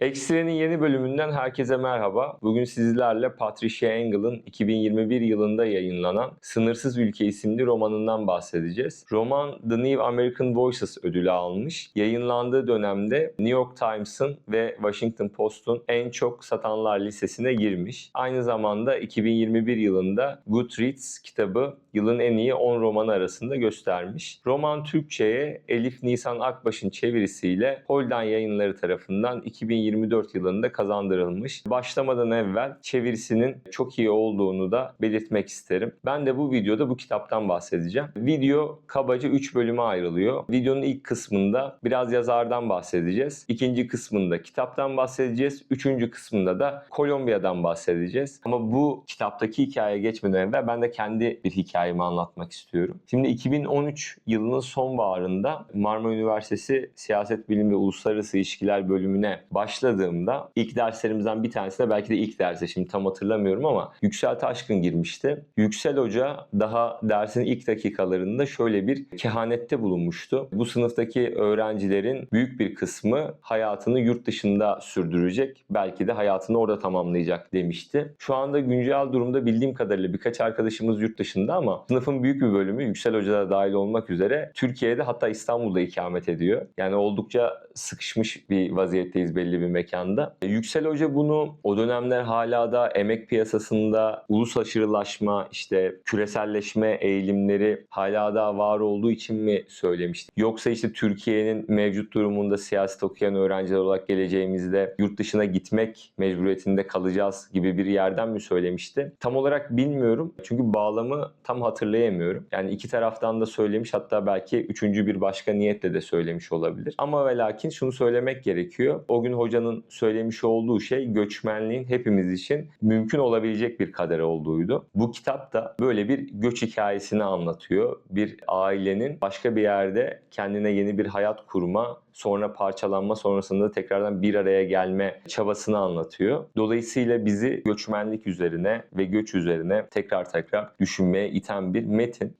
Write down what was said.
Ekstre'nin yeni bölümünden herkese merhaba. Bugün sizlerle Patricia Engel'ın 2021 yılında yayınlanan Sınırsız Ülke isimli romanından bahsedeceğiz. Roman The New American Voices ödülü almış. Yayınlandığı dönemde New York Times'ın ve Washington Post'un en çok satanlar listesine girmiş. Aynı zamanda 2021 yılında Goodreads kitabı yılın en iyi 10 romanı arasında göstermiş. Roman Türkçe'ye Elif Nisan Akbaş'ın çevirisiyle Holden Yayınları tarafından 2024 yılında kazandırılmış. Başlamadan evvel çevirisinin çok iyi olduğunu da belirtmek isterim. Ben de bu videoda bu kitaptan bahsedeceğim. Video kabaca 3 bölüme ayrılıyor. Videonun ilk kısmında biraz yazardan bahsedeceğiz. İkinci kısmında kitaptan bahsedeceğiz. Üçüncü kısmında da Kolombiya'dan bahsedeceğiz. Ama bu kitaptaki hikayeye geçmeden evvel ben de kendi bir hikayemi anlatmak istiyorum. Şimdi 2013 yılının sonbaharında Marmara Üniversitesi Siyaset Bilimi ve Uluslararası İlişkiler bölümüne başladığımda ilk derslerimizden bir tanesi de belki de ilk dersi şimdi tam hatırlamıyorum ama Yüksel Taşkın girmişti. Yüksel Hoca daha dersin ilk dakikalarında şöyle bir kehanette bulunmuştu. Bu sınıftaki öğrencilerin büyük bir kısmı hayatını yurt dışında sürdürecek. Belki de hayatını orada tamamlayacak demişti. Şu anda güncel durumda bildiğim kadarıyla birkaç arkadaşımız yurt dışında ama sınıfın büyük bir bölümü Yüksel Hoca da dahil olmak üzere Türkiye'de hatta İstanbul'da ikamet ediyor. Yani oldukça sıkışmış bir vaziyetteyiz belli bir mekanda. E, Yüksel Hoca bunu o dönemler hala da emek piyasasında ulus aşırılaşma, işte küreselleşme eğilimleri hala da var olduğu için mi söylemişti? Yoksa işte Türkiye'nin mevcut durumunda siyaset okuyan öğrenciler olarak geleceğimizde yurt dışına gitmek mecburiyetinde kalacağız gibi bir yerden mi söylemişti? Tam olarak bilmiyorum. Çünkü bağlamı tam hatırlayamıyorum. Yani iki taraftan da söylemiş hatta belki üçüncü bir başka niyetle de söylemiş olabilir. Ama ve lakin şunu söylemek gerekiyor. O gün hocanın söylemiş olduğu şey göçmenliğin hepimiz için mümkün olabilecek bir kader olduğuydu. Bu kitap da böyle bir göç hikayesini anlatıyor. Bir ailenin başka bir yerde kendine yeni bir hayat kurma, sonra parçalanma sonrasında tekrardan bir araya gelme çabasını anlatıyor. Dolayısıyla bizi göçmenlik üzerine ve göç üzerine tekrar tekrar düşünmeye iten bir metin.